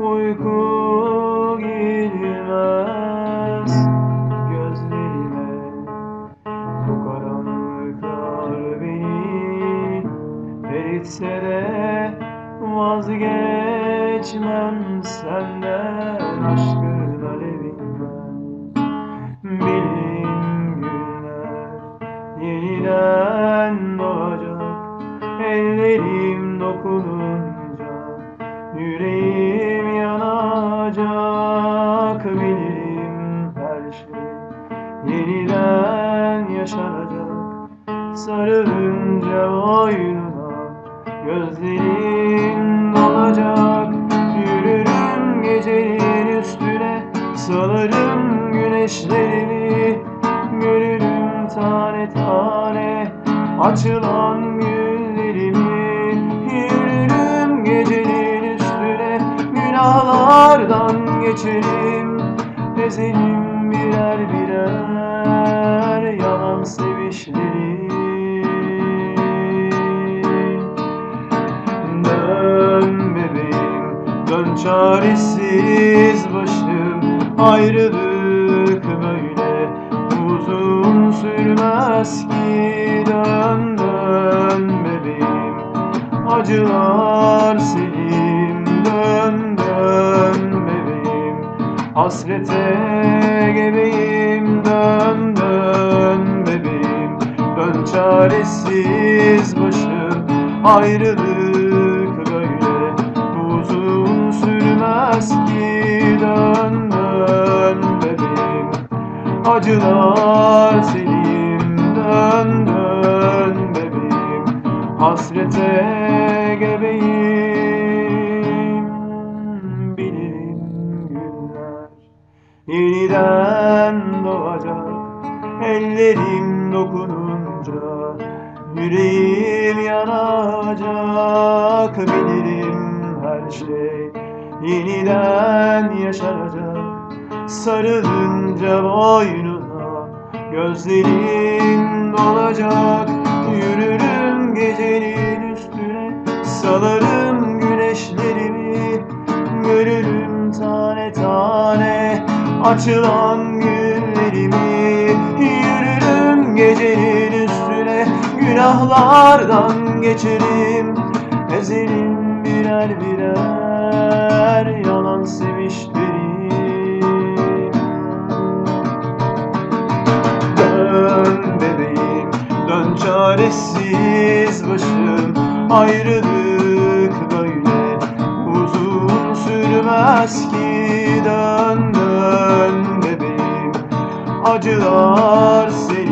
Uyku girmez gözlerime. Bu karanlıklar beni eritse de Vazgeçmem senden aşkın alevinden Benim günler yeniden doğacak. Ellerim dokununca yüreğim yeniden yaşanacak Sarılınca boynuna gözlerin dolacak Yürürüm gecenin üstüne salarım güneşlerimi Görürüm tane tane açılan güllerimi Yürürüm gecenin üstüne günahlardan geçerim Ezelim birer birer sevişleri Dön bebeğim, dön çaresiz başım. Ayrılık böyle uzun sürmez ki. Dön dön bebeğim, acılar selim. Dön dön bebeğim, hasrete gebeyim. Dön çaresiz başım Ayrılık böyle uzun sürmez ki Dön dön bebeğim. Acılar selim Dön dön bebeğim. Hasrete gebeyim Bilirim günler Yeniden doğacak. Ellerim dokununca Yüreğim yanacak Bilirim her şey Yeniden yaşanacak. Sarılınca boynuna Gözlerin dolacak Yürürüm gecenin üstüne Salarım güneşlerimi Görürüm tane tane Açılan Günahlardan geçerim. Ezerim birer birer Yalan sevişlerim Dön bebeğim, dön çaresiz başım. Ayrılık böyle uzun sürmez ki. Dön dön bebeğim, acılar selim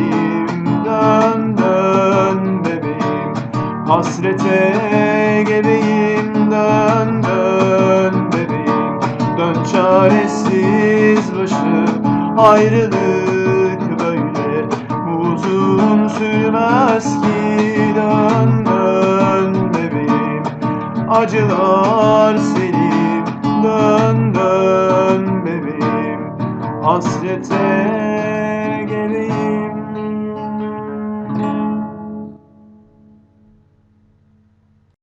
Hasrete gebeyim dön dön bebeğim. Dön çaresiz başım ayrılık böyle. Uzun sürmez ki dön dön bebeğim. Acılar selim dön dön bebeğim. Hasrete